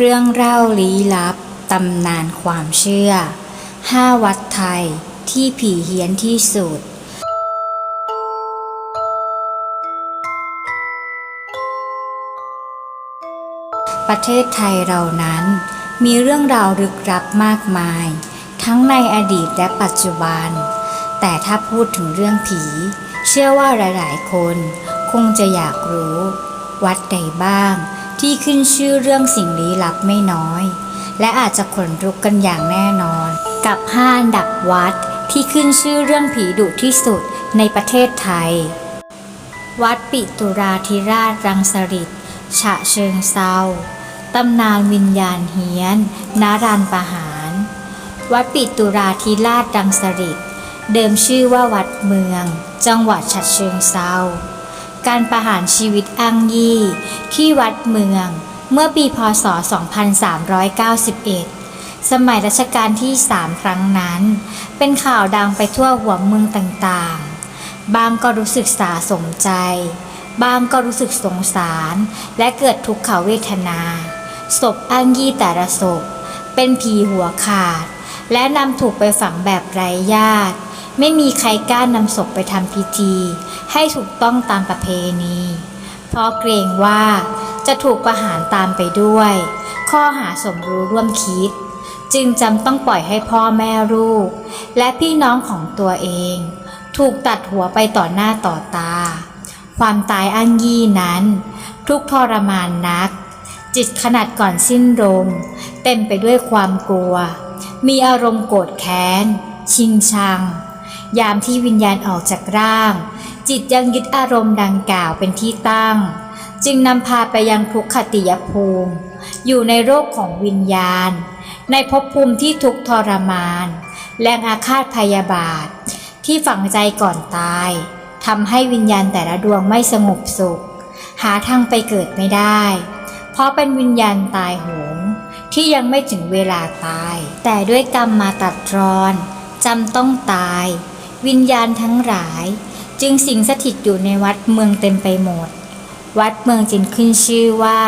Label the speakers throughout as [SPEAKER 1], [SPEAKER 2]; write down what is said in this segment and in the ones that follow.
[SPEAKER 1] เรื่องเล่าลี้ลับ ตำนานความเชื่อ ห้าวัดไทยที่ผีเฮี้ยนที่สุด ประเทศไทยเรานั้น มีเรื่องราวลึกลับมากมาย ทั้งในอดีตและปัจจุบัน แต่ถ้าพูดถึงเรื่องผี เชื่อว่าหลาย ๆ คน คงจะอยากรู้ วัดใดบ้าง ที่ขึ้นชื่อเรื่องสิ่งลี้ลับไม่น้อย และอาจจะขนลุกกันอย่างแน่นอน กับห้าอันดับวัดที่ขึ้นชื่อเรื่องผีดุที่สุดในประเทศไทย วัดปิตุราธิราชรังสฤษฉะเชิงเซาตำนานวิญญาณเฮียนนารันประหาร วัดปิตุราธิราชรังสฤษเดิมชื่อว่าวัดเมือง จังหวัดฉะเชิงเซา การประหารชีวิตอังยี่ ที่วัดเมือง เมื่อปีพศ 2391 สมัยรัชกาลที่ 3 ครั้งนั้น เป็นข่าวดังไปทั่วหัวเมืองต่างๆ บางก็รู้สึกสาสมใจ บางก็รู้สึกสงสาร และเกิดทุกขเวทนา ศพอ้างยี่แต่ละศพ เป็นผีหัวขาด และนำถูกไปฝังแบบไร้ญาติ ไม่มีใครกล้านำศพไปทำพิธี ให้ถูกต้องตามประเพณี เพราะเกรงว่าจะถูกประหารตามไปด้วย ข้อหาสมรู้ร่วมคิด จึงจำต้องปล่อยให้พ่อแม่ลูก และพี่น้องของตัวเอง ถูกตัดหัวไปต่อหน้าต่อตา ความตายอั้งยี่นั้น ทุกทรมานนัก จิตขนาดก่อนสิ้นลมเต็มไปด้วยความกลัว มีอารมณ์โกรธแค้น ชิงชัง ยามที่วิญญาณออกจากร่าง จิตยังยึดอารมณ์ดังกล่าวเป็นที่ตั้ง จึงนำพาไปยังทุกขติยภูมิ อยู่ในโรคของวิญญาณ ในภพภูมิที่ทุกทรมาน แรงอาฆาตพยาบาท ที่ฝังใจก่อนตายทำให้วิญญาณแต่ละดวงไม่สงบสุข หาทางไปเกิดไม่ได้ เพราะเป็นวิญญาณตายโหงที่ยังไม่ถึงเวลาตาย แต่ด้วยกรรมมาตัดรอนจำต้องตาย วิญญาณทั้งหลาย จึงสิงสถิตอยู่ในวัดเมืองเต็มไปหมด วัดเมืองจึงขึ้นชื่อว่า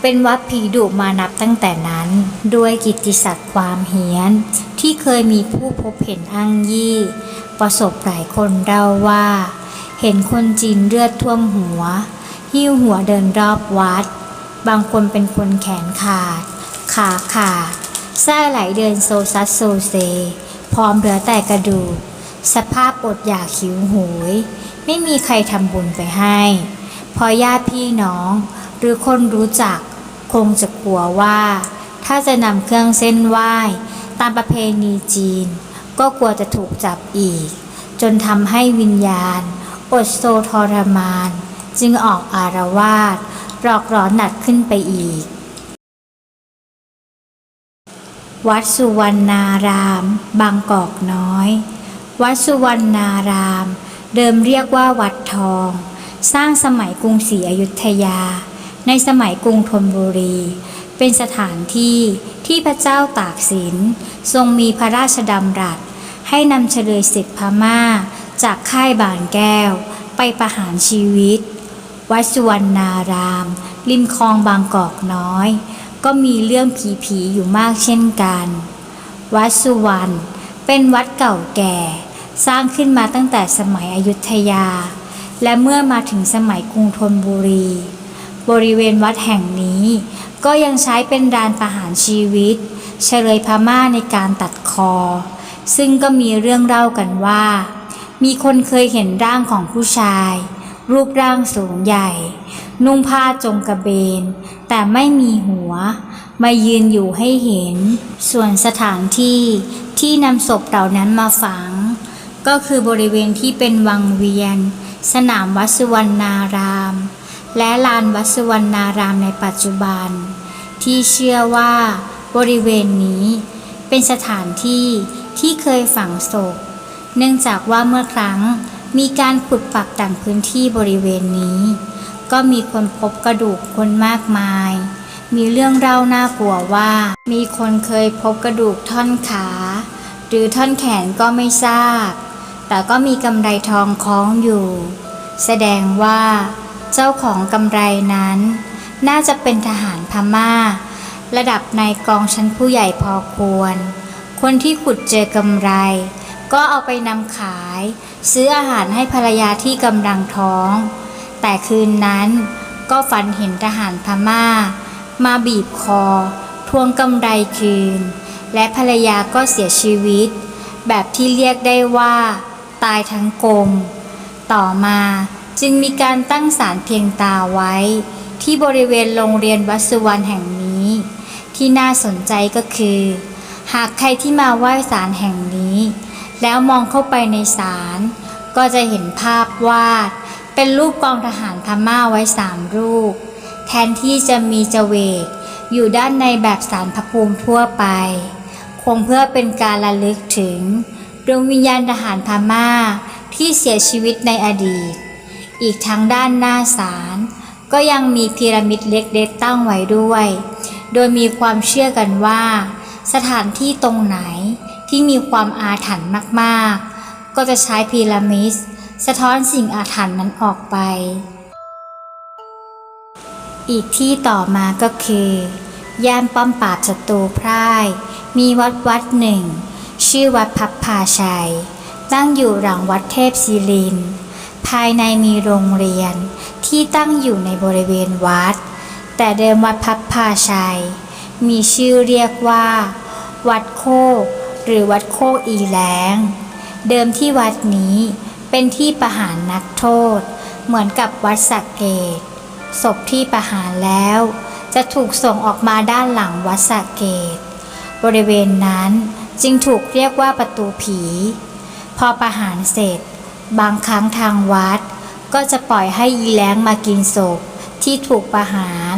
[SPEAKER 1] เป็นวัดผีดุมานับตั้งแต่นั้น ด้วยกิตติศักดิ์ความเฮี้ยน ที่เคยมีผู้พบเห็นอ้างยี่ ประสบหลายคนเล่าว่า เห็นคนจีนเลือดท่วมหัว หิ้วหัวเดินรอบวัด บางคนเป็นคนแขนขาด ขาขาดไส้ไหลเดินโซซัสโซเซ พร้อมเหลือแต่กระดูก สภาพอดอยากหิวโหย ไม่มีใครทำบุญไปให้ พอญาติพี่น้อง หรือคนรู้จัก คงจะกลัวว่า ถ้าจะนำเครื่องเส้นไหว้ ตามประเพณีจีน ก็กลัวจะถูกจับอีก จนทำให้วิญญาณ อดโซทรมาน จึงออกอารวาสหลอกหลอนหนักขึ้นไปอีก วัดสุวรรณาราม บางกอกน้อย วัดสุวรรณาราม เดิมเรียกว่าวัดทอง สร้างสมัยกรุงศรีอยุธยา ในสมัยกรุงธนบุรี เป็นสถานที่ที่พระเจ้าตากสิน ทรงมีพระราชดำรัส ให้นำเฉลยศึกพม่า จากค่ายบางแก้ว ไปประหารชีวิต วัดสุวรรณาราม ริมคลองบางกอกน้อย ก็มีเรื่องผีๆอยู่มากเช่นกัน วัดสุวรรณเป็นวัดเก่าแก่ สร้างขึ้นมาตั้งแต่สมัยอยุธยา และเมื่อมาถึงสมัยกรุงธนบุรี บริเวณวัดแห่งนี้ ก็ยังใช้เป็นดานประหารชีวิต เฉลยพม่าในการตัดคอ ซึ่งก็มีเรื่องเล่ากันว่า มีคนเคยเห็นร่างของผู้ชาย รูปร่างสูงใหญ่ นุ่งผ้าจงกระเบน แต่ไม่มีหัวมายืนอยู่ให้เห็น ส่วนสถานที่ที่นำศพเหล่านั้นมาฝัง ก็คือบริเวณที่เป็นวังเวียน สนามวัดสุวรรณาราม และลานวัดสุวรรณารามในปัจจุบัน ที่เชื่อว่าบริเวณนี้เป็นสถานที่ที่เคยฝังศพ เนื่องจากว่าเมื่อครั้งมีการขุดปักต่างพื้นที่บริเวณนี้ ก็มีคนพบกระดูกคนมากมาย มีเรื่องเล่าน่ากลัวว่า มีคนเคยพบกระดูกท่อนขา หรือท่อนแขนก็ไม่ทราบ แต่ก็มีกำไรทองคล้องอยู่ แสดงว่า เจ้าของกำไรนั้น น่าจะเป็นทหารพม่า ระดับนายกองชั้นผู้ใหญ่พอควร คนที่ขุดเจอกำไร ก็เอาไปนำขาย ซื้ออาหารให้ภรรยาที่กำลังท้อง แต่คืนนั้นก็ฝันเห็นทหารพม่า มาบีบคอ ทวงกำไรคืน และภรรยาก็เสียชีวิต แบบที่เรียกได้ว่า ตายทั้งกลม ต่อมาจึงมีการตั้งศาลเพียงตาไว้ ที่บริเวณโรงเรียนวัดสุวรรณแห่งนี้ ที่น่าสนใจก็คือ หากใครที่มาไหว้ศาลแห่งนี้ แล้วมองเข้าไปในศาลก็จะเห็นภาพวาด เป็นรูปกองทหารพม่าไว้สามรูป แทนที่จะมีจเวกอยู่ด้านในแบบสารพระภูมิทั่วไป คงเพื่อเป็นการระลึกถึง ดวงวิญญาณทหารพม่าที่เสียชีวิตในอดีต อีกทั้งด้านหน้าศาลก็ยังมีพีระมิดเล็กๆตั้งไว้ด้วย โดยมีความเชื่อกันว่า สถานที่ตรงไหนที่มีความอาถรรพ์มากๆ ก็จะใช้พีระมิดสะท้อนสิ่งอาถรรพ์นั้นออกไป อีกที่ต่อมาก็คือย่านป้อมปราบศัตรูพร่าย มีวัดวัดหนึ่ง ชื่อวัดพับพาชัย ตั้งอยู่หลังวัดเทพศิริน ภายในมีโรงเรียนที่ตั้งอยู่ในบริเวณวัด แต่เดิมวัดพับพาชัย มีชื่อเรียกว่า วัดโคก หรือวัดโคกอีแลงเดิมที่วัดนี้เป็นที่ประหารนักโทษ เหมือนกับวัดสักเกตศพที่ประหารแล้ว จะถูกส่งออกมาด้านหลังวัดสระเกต บริเวณนั้น จึงถูกเรียกว่าประตูผี พอประหารเสร็จ บางครั้งทางวัด ก็จะปล่อยให้อีแล้งมากินศพที่ถูกประหาร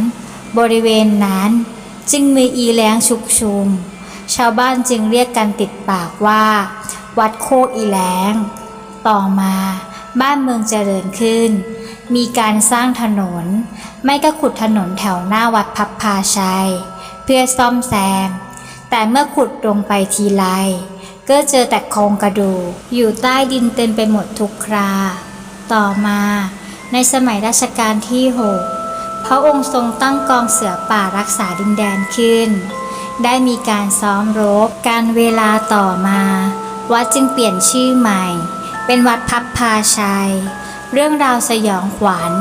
[SPEAKER 1] บริเวณนั้นจึงมีอีแล้งชุกชุม ชาวบ้านจึงเรียกกันติดปากว่า วัดโคกอีแล้ง ต่อมาบ้านเมืองเจริญขึ้น มีการสร้างถนน ไม่ก็ขุดถนนแถวหน้าวัดพับพาชัย เพื่อซ่อมแซม แต่เมื่อขุดลงไปทีไรก็เจอแต่โครงกระดูกอยู่ใต้ดินเต็มไปหมดทุกครา ต่อมาในสมัยรัชกาลที่หกพระองค์ทรงตั้งกองเสือป่ารักษาดินแดนขึ้น ได้มีการซ้อมรบการเวลาต่อมา วัดจึงเปลี่ยนชื่อใหม่ เป็นวัดพับพาชัย เรื่องราวสยองขวัญ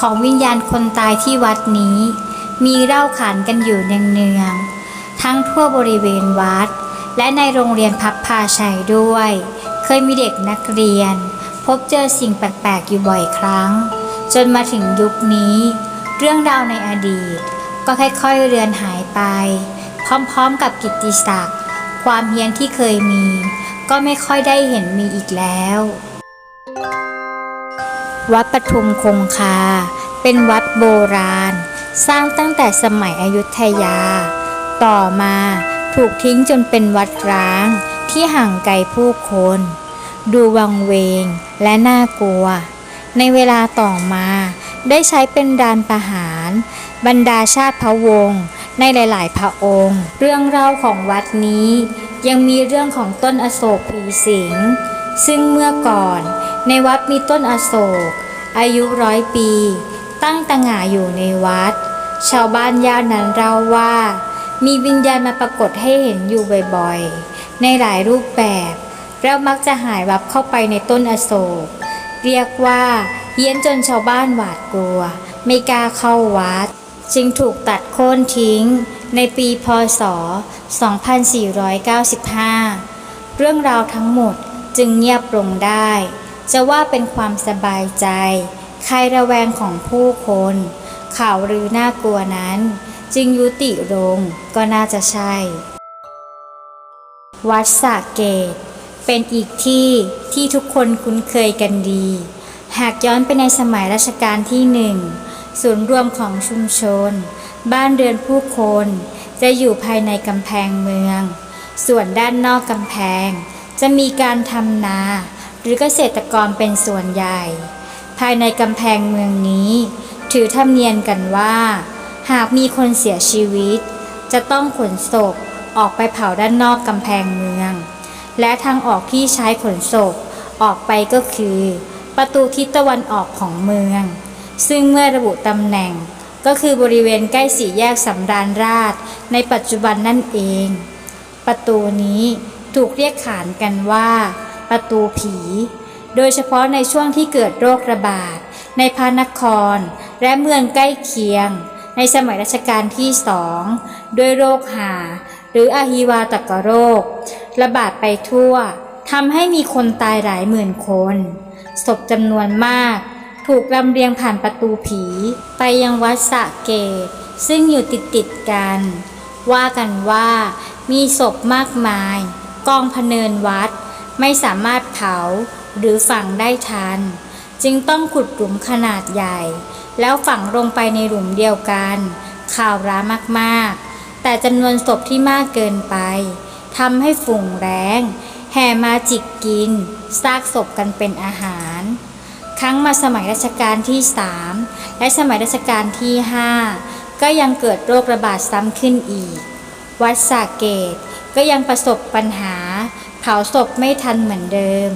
[SPEAKER 1] ของวิญญาณคนตายที่วัดนี้ มีเล่าขานกันอยู่เนืองๆ ทั้งทั่วบริเวณวัด และในโรงเรียนพับพาชัยด้วย เคยมีเด็กนักเรียน พบเจอสิ่งแปลกๆอยู่บ่อยครั้ง จนมาถึงยุคนี้ เรื่องราวในอดีต ก็ค่อยๆเรือนหายไป พร้อมๆกับกิตติศักดิ์ความเฮี้ยนที่เคยมี ก็ไม่ค่อยได้เห็นมีอีกแล้ว วัดปทุมคงคา เป็นวัดโบราณ สร้างตั้งแต่สมัยอยุธยา ต่อมาถูกทิ้งจนเป็นวัดร้างที่ห่างไกลผู้คน ดูวังเวงและน่ากลัว ในเวลาต่อมาได้ใช้เป็นดานประหาร บรรดาชาติพระวงศ์ในหลาย ๆ พระองค์ เรื่องเล่าของวัดนี้ ยังมีเรื่องของต้นอโศกผีสิง ซึ่งเมื่อก่อนในวัดมีต้นอโศก อายุร้อยปี ตั้งตระหง่าอยู่ในวัด ชาวบ้านย่านนั้นเล่าว่า มีวิญญาณมาปรากฏให้เห็นอยู่บ่อยๆ ในหลายรูปแบบแล้วมักจะหายวับเข้าไปในต้นอโศก เรียกว่าเฮี้ยนจนชาวบ้านหวาดกลัว ไม่กล้าเข้าวัด จึงถูกตัดโค่นทิ้ง ในปีพศ 2495 เรื่องราวทั้งหมดจึงเงียบลงได้ จะว่าเป็นความสบายใจ ใครระแวงของผู้คน ข่าวลือน่ากลัวนั้น จึงยุติลงก็น่าจะใช่ วัดสระเกต เป็นอีกที่ที่ทุกคนคุ้นเคยกันดี หากย้อนไปในสมัยรัชกาลที่หนึ่งศูนย์รวมของชุมชน บ้านเรือนผู้คน จะอยู่ภายในกำแพงเมือง ส่วนด้านนอกกำแพง จะมีการทำนา หรือเกษตรกรเป็นส่วนใหญ่ ภายในกำแพงเมืองนี้ ถือธรรมเนียมกันว่า หากมีคนเสียชีวิต จะต้องขนศพออกไปเผาด้านนอกกำแพงเมือง และทางออกที่ใช้ขนศพออกไปก็คือ ประตูทิศตะวันออกของเมือง ซึ่งเมื่อระบุตำแหน่งก็คือบริเวณใกล้สี่แยกสำราญราชในปัจจุบันนั่นเอง ประตูนี้ถูกเรียกขานกันว่า ประตูผี โดยเฉพาะในช่วงที่เกิดโรคระบาดในพระนคร และเมืองใกล้เคียง ในสมัยรัชกาลที่สองด้วยโรคหา หรืออาฮิวาตกโรค ระบาดไปทั่วทำให้มีคนตายหลายหมื่นคน ศพจำนวนมาก ถูกลำเลียงผ่านประตูผี ไปยังวัดสระเกต ซึ่งอยู่ติดติดกัน ว่ากันว่ามีศพมากมาย กองพเนินวัด ไม่สามารถเผาหรือฝังได้ทัน จึงต้องขุดหลุมขนาดใหญ่ แล้วฝังลงไปในหลุมเดียวกัน ข่าวร้ามาก ๆ แต่จำนวนศพที่มากเกินไปทำให้ฝูงแรง แห่มาจิกกิน ซากศพกันเป็นอาหาร ครั้งมาสมัยรัชกาลที่ 3 และสมัยรัชกาลที่ 5 ก็ยังเกิดโรคระบาดซ้ำขึ้นอีก วัดสระเกตก็ยังประสบปัญหาเผาศพไม่ทันเหมือนเดิม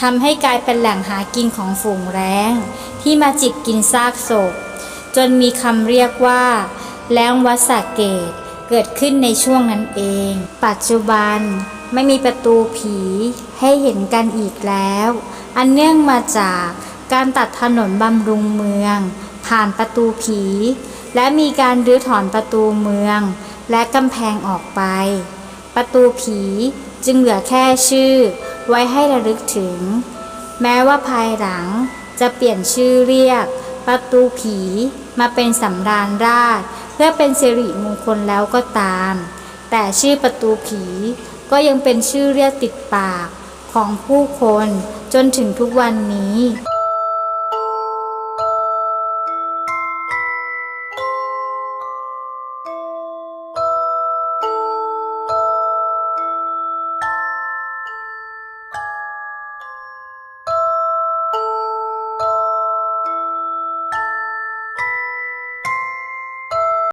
[SPEAKER 1] ทำให้กลายเป็นแหล่งหากินของฝูงแร้ง ที่มาจิกกินซากศพ จนมีคำเรียกว่า แล้งวัสเกตเกิดขึ้นในช่วงนั้นเอง ปัจจุบันไม่มีประตูผีให้เห็นกันอีกแล้ว อันเนื่องมาจากการตัดถนนบำรุงเมือง ผ่านประตูผี และมีการรื้อถอนประตูเมือง และกำแพงออกไป ประตูผีจึงเหลือแค่ชื่อ ไว้ให้ระลึกถึง แม้ว่าภายหลังจะเปลี่ยนชื่อเรียก ประตูผีมาเป็นสำราญราช เพื่อเป็นสิริมงคลแล้วก็ตาม แต่ชื่อประตูผีก็ยังเป็นชื่อเรียกติดปากของผู้คนจนถึงทุกวันนี้